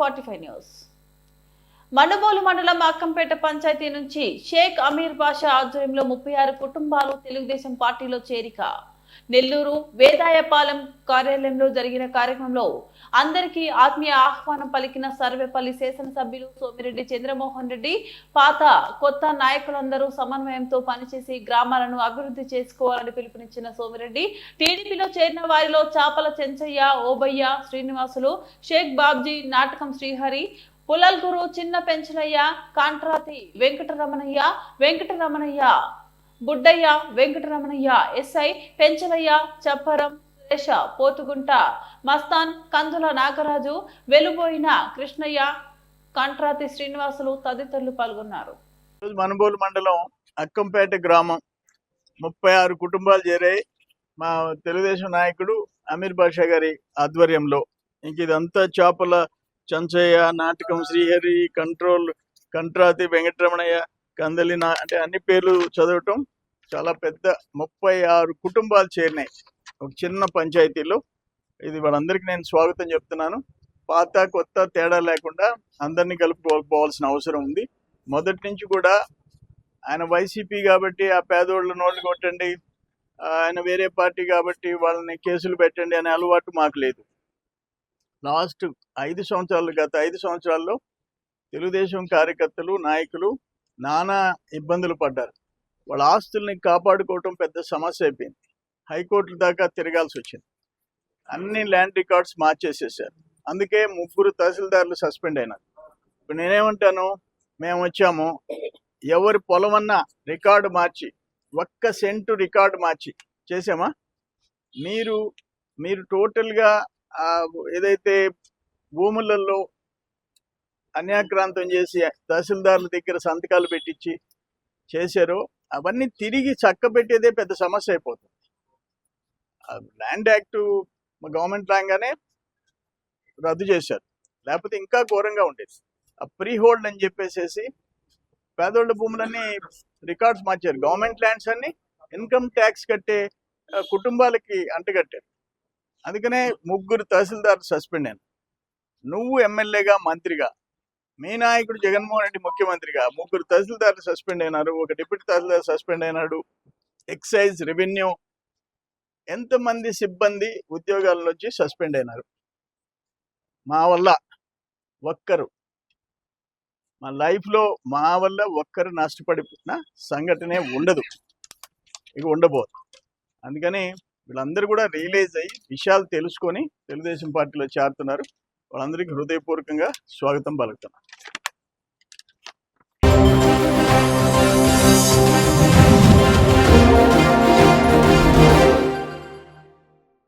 Forty five news. Manubolu మండలం అక్కంపేట పంచాయతీ నుంచి షేక్ అమీర్ బాషా ఆధ్వర్యంలో ముప్పై ఆరు కుటుంబాలు తెలుగుదేశం పార్టీలో చేరిక. నెల్లూరు వేదాయపాలెం కార్యాలయంలో జరిగిన కార్యక్రమంలో అందరికీ ఆత్మీయ ఆహ్వానం పలికిన సర్వేపల్లి శాసనసభ్యులు సోమిరెడ్డి చంద్రమోహన్ రెడ్డి పాత కొత్త నాయకులందరూ సమన్వయంతో పనిచేసి గ్రామాలను అభివృద్ధి చేసుకోవాలని పిలుపునిచ్చిన సోమిరెడ్డి టీడీపీలో చేరిన వారిలో చాపల చెంచయ్య ఓబయ్య శ్రీనివాసులు షేక్ బాబ్జీ నాటకం శ్రీహరి పులల్గురు చిన్న పెంచలయ్య కాంట్రాతి వెంకటరమణయ్య వెంకటరమణయ్య బుడ్డయ్య వెంకటరమణయ్య ఎస్ఐ పెంచలయ్య చప్పరం సురేష పోతుగుంట మస్తాన్ కందుల నాగరాజు వెలుబోయిన కృష్ణయ్య కంట్రాతి శ్రీనివాసులు తదితరులు పాల్గొన్నారు. మనుబోలు మండలం అక్కంపేట గ్రామం ముప్పై ఆరు కుటుంబాలు చేరాయి. మా తెలుగుదేశం నాయకుడు అమీర్ బాషా గారి ఆధ్వర్యంలో. ఇంక ఇదంతా చేపల చంచయ్య నాటకం శ్రీహరి కంట్రోల్ కంట్రాతి వెంకటరమణయ్య కందలి నా అంటే అన్ని పేర్లు చదవటం చాలా పెద్ద ముప్పై ఆరు కుటుంబాలు చేరినాయి. ఒక చిన్న పంచాయతీలో. ఇది వాళ్ళందరికీ నేను స్వాగతం చెప్తున్నాను. పాత కొత్త తేడా లేకుండా అందరినీ కలుపుకోవాల్సిన అవసరం ఉంది. మొదటి నుంచి కూడా ఆయన వైసీపీ కాబట్టి ఆ పేదోళ్ళ నోళ్ళు కొట్టండి ఆయన వేరే పార్టీ కాబట్టి వాళ్ళని కేసులు పెట్టండి అనే అలవాటు మాకు లేదు. లాస్ట్ ఐదు సంవత్సరాలు గత ఐదు సంవత్సరాల్లో తెలుగుదేశం కార్యకర్తలు నాయకులు నానా ఇబ్బందులు పడ్డారు. వాళ్ళ ఆస్తుల్ని కాపాడుకోవటం పెద్ద సమస్య అయిపోయింది. హైకోర్టు దాకా తిరగాల్సి వచ్చింది. అన్ని ల్యాండ్ రికార్డ్స్ మార్చేసేసారు. అందుకే ముగ్గురు తహసీల్దార్లు సస్పెండ్ అయినారు. ఇప్పుడు నేనేమంటాను? మేము వచ్చాము. ఎవరి పొలమన్నా రికార్డు మార్చి ఒక్క సెంటు రికార్డు మార్చి చేసామా? మీరు మీరు టోటల్గా ఏదైతే భూములలో అన్యాక్రాంతం చేసి తహసీల్దార్ల దగ్గర సంతకాలు పెట్టించి చేశారో అవన్నీ తిరిగి చక్కబెట్టేదే పెద్ద సమస్య అయిపోతుంది. ల్యాండ్ యాక్ట్ గవర్నమెంట్ రాగానే రద్దు చేశారు. లేకపోతే ఇంకా ఘోరంగా ఉండేది. ఆ ప్రీ హోల్డ్ అని చెప్పేసేసి పేదోళ్ళ భూములన్నీ రికార్డ్స్ మార్చారు. గవర్నమెంట్ ల్యాండ్స్ అన్ని ఇన్కమ్ ట్యాక్స్ కట్టే కుటుంబాలకి అంటగట్టారు. అందుకనే ముగ్గురు తహసీల్దార్ సస్పెండ్ అయ్యాను నువ్వు ఎమ్మెల్యేగా మంత్రిగా మీ నాయకుడు జగన్మోహన్ రెడ్డి ముఖ్యమంత్రిగా ముగ్గురు తహసీల్దార్లు సస్పెండ్ అయినారు ఒక డిప్యూటీ తహసీల్దార్ సస్పెండ్ అయినాడు ఎక్సైజ్ రెవెన్యూ ఎంతమంది సిబ్బంది ఉద్యోగాల నుంచి సస్పెండ్ అయినారు? మా వల్ల ఒక్కరు. మా లైఫ్లో మా వల్ల ఒక్కరు నష్టపడిన సంఘటనే ఉండదు. ఇక ఉండబోదు. అందుకని వీళ్ళందరూ కూడా రియలైజ్ అయ్యి విషయాలు తెలుసుకొని తెలుగుదేశం పార్టీలో చేరుతున్నారు. వాళ్ళందరికీ హృదయపూర్వకంగా స్వాగతం పలుకుతున్నాను